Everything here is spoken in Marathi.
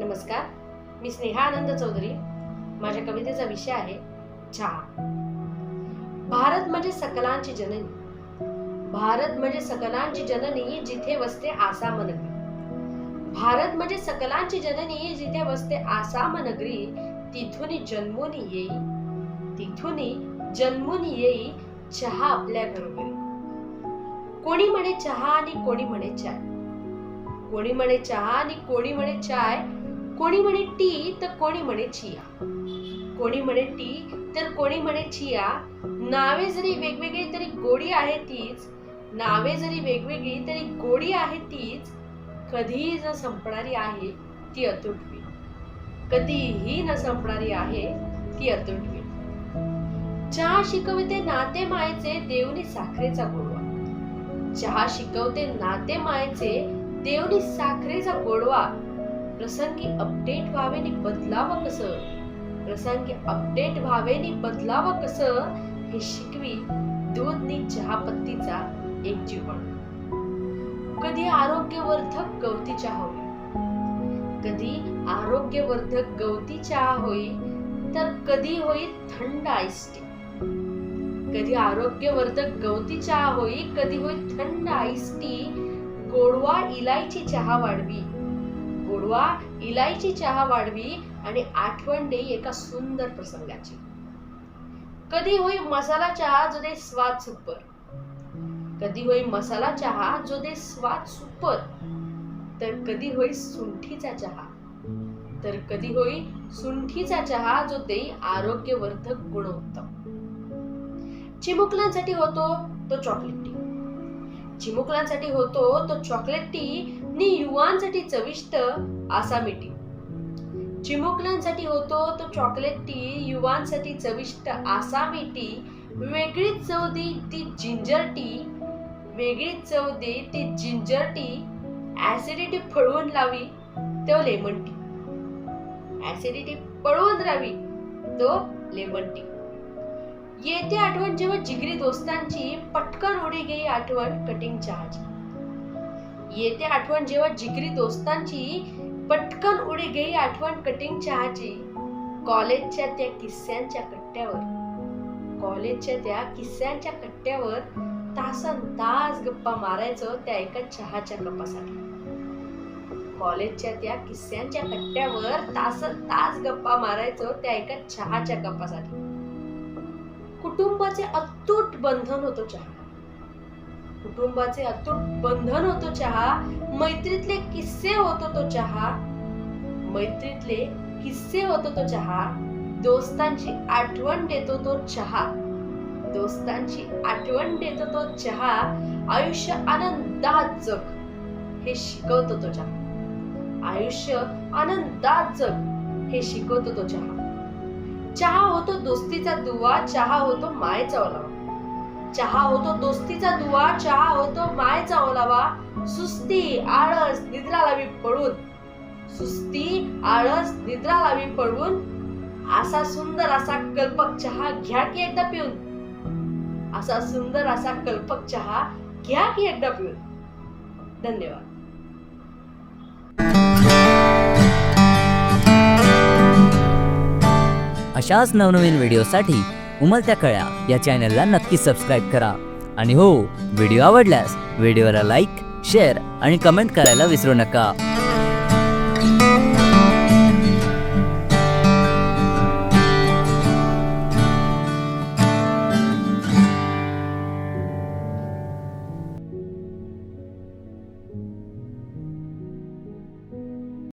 नमस्कार. मी स्नेहा आनंद चौधरी. माझ्या कवितेचा विषय आहे चहा भारत म्हणजे सकलांची जननी. भारत म्हणजे सकलांची जननी जिथे वसते आसाम नगरी भारत म्हणजे सकलांची जननी जिथे वसते आसाम नगरी तिथून जन्मून येई तिथून जन्मून येई चहा आपल्या घरोघरी. कोणी म्हणे चहा आणि कोणी म्हणे चाय. कोणी म्हणे चहा आणि कोणी म्हणे चाय कोणी म्हणे टी तर कोणी म्हणे चिया. कोणी म्हणे टी तर कोणी म्हणे चिया. नावे जरी वेगवेगळी तरी गोडी आहे तीच. नावे जरी वेगवेगळी तरी गोडी आहे तीच. कधीही न संपणारी आहे ती अतुटवी. कधीही न संपणारी आहे ती अतुटवी. चहा शिकवते नाते मायचे देवनी साखरेचा गोडवा. चहा शिकवते नाते मायचे देवनी साखरेचा गोडवा. प्रसंगी अपडेट व्हावे नि बदलावं कसं? प्रसंगी अपडेट व्हावे नि बदलावं कसं? हे शिकवी दूध नि चहापत्तीचा एक जीवन. कधी आरोग्यवर्धक गवती चहा होई कधी आरोग्यवर्धक गवती चहा होई तर कधी होईल थंड आईस टी कधी आरोग्यवर्धक गवती चहा होई कधी होईल थंड आईस टी गोडवा इलायची चहा वाढवी. गोडवा इलायची चहा वाढवी आणि आठवण दे एका सुंदर प्रसंगाची. कधी होई मसाला चहा जो दे स्वाद सुपर? कधी होई मसाला चहा जो दे स्वाद सुपर? तर कधी होई सुंठीचा चहा? तर कधी होई सुंठीचा चहा जो दे आरोग्यवर्धक गुणोत्तम? चिमुकल्यांसाठी होतो तो चॉकलेट टी चिमुकल्यांसाठी होतो तो चॉकलेट टी नि युवांसाठी चविष्ट आसामी टी चिमुकल्यांसाठी होतो तो चॉकलेट टी युवांसाठी चविष्ट आसामी टी वेगळीच चव दे ती जिंजर टी वेगळीच चव दे ती जिंजर टी ऍसिडिटी फळवून लावी तो लेमन टी ऍसिडिटी पळवून राहावी तो लेमन टी येते आठवण जेव्हा जिगरी दोस्तांची पटकन उडी गेली आठवण कटिंग चहाची येते आठवण जेव्हा जिगरी दोस्तांची पटकन उडी गेली आठवण कटिंग चहाची. कॉलेजच्या त्या किस्स्यांच्या कट्ट्यावर. कॉलेजच्या त्या किस्स्यांच्या कट्ट्यावर तासन तास गप्पा मारायचो त्या एका चहाच्या कपासाठी. कॉलेजच्या त्या किस्स्यांच्या कट्ट्यावर तासन तास गप्पा मारायचो त्या एका चहाच्या कपासाठी. कुटुंबाचे अतूट बंधन होतो चहा. कुटुंबाचे अतूट बंधन होतो चहा मैत्रीतले किस्से होतो तो चहा. मैत्रीतले किस्से होतो तो चहा. दोस्तांची आठवण देतो तो चहा. दोस्तांची आठवण देतो तो चहा. आयुष्य आनंदात जग. हे शिकवतो तो चहा. आयुष्य आनंदात जग. हे शिकवतो तो चहा. चहा होतो दोस्तीचा दुवा चहा होतो मायचा ओलावा. चहा होतो दोस्तीचा दुवा चहा होतो मायचा ओलावा. सुस्ती आळस निद्रा लावी पडून. सुस्ती आळस निद्रा लावी पडून. असा सुंदर असा कल्पक चहा घ्या की एकदा पिऊन. असा सुंदर असा कल्पक चहा घ्या की एकदा पिऊन. धन्यवाद. अशाच नवनवीन व्हिडिओसाठी उमलत्या कळ्या या चॅनलला नक्की सबस्क्राईब करा. आणि हो व्हिडिओ आवडल्यास व्हिडिओला लाईक शेअर आणि कमेंट करायला विसरू नका.